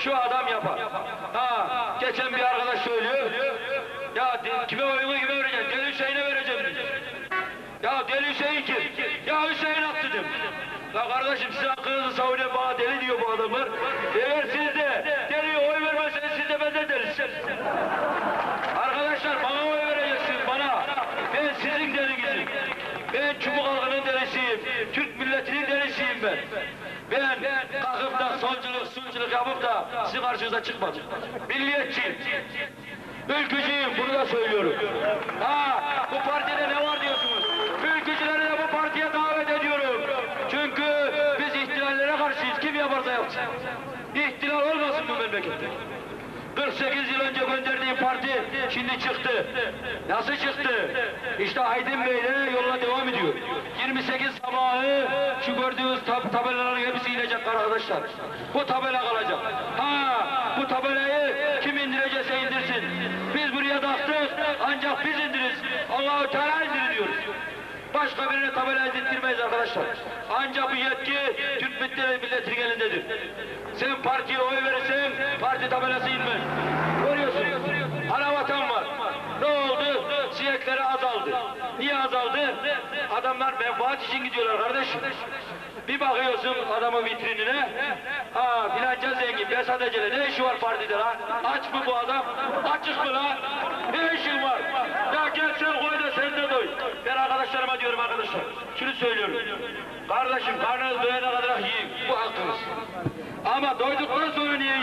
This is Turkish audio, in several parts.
şu adam yapar. Ha, geçen bir arkadaş söylüyor. Ya kime oyunu kime vereceğim? Deli Hüseyin'e vereceğim. Ya Deli Hüseyin kim? Ya Hüseyin attı dedim. La kardeşim siz hakkınızı savunuyor bana deli diyor bu adamlar. Eğer siz de deliye oy vermezseniz siz de ben de delisiniz. Arkadaşlar bana oy vereceksiniz bana. Ben sizin delinizim. Ben çubuk halkının delisiyim. Türk milletinin delisiyim ben. Sulculuk yapıp da sizin karşınıza çıkmadım. Milliyetçiyim. Ülkücüyüm, bunu da söylüyorum. Ha, bu partide ne var diyorsunuz? Ülkücüleri de bu partiye davet ediyorum. Çünkü biz ihtilallere karşıyız. Kim yaparsa yapsın. İhtilal olmasın bu memlekette. 48 yıl önce gönderdiğim parti şimdi çıktı. Nasıl çıktı? İşte Aydın Bey'le yoluna devam ediyor. 28 sabahı şu gördüğünüz tab tabelaların hepsi inecek arkadaşlar. Bu tabela kalacak. Ha, bu tabelayı kim indirecekse indirsin. Biz buraya taktık ancak biz indiririz. Allahu Teala indirir diyoruz. Başka birine tabela edildirmeyiz arkadaşlar. Ancak bu yetki Türk milletinin milletin elindedir. Sen partiye oy verirsen parti tabelası inmez. Görüyorsun. Anavatan var. Ne oldu? Siyekleri azaldı. Niye azaldı? Adamlar menfaat için gidiyorlar kardeşim. Bir bakıyorsun adamın vitrinine. Aa filanca zengin, Besat Ecele ne işi var partide lan? Aç mı bu adam? Açık mı lan? Ne işin var? Ya gel sen koy da sen de doy. Ben arkadaşlarıma diyorum arkadaşlar. Şunu söylüyorum. Kardeşim karnınız doyana kadar yiyin. Bu hakkınız. Ama doyduktan sonra niye?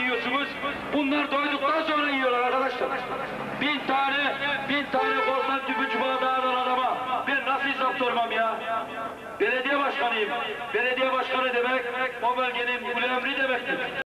Bunlar doyduktan sonra yiyorlar arkadaşlar. Bin tane, bin tane korsan tüpü çubuğa dağılan adama ben nasıl hesap sormam ya? Belediye başkanıyım. Belediye başkanı demek o bölgenin ulemri demektir.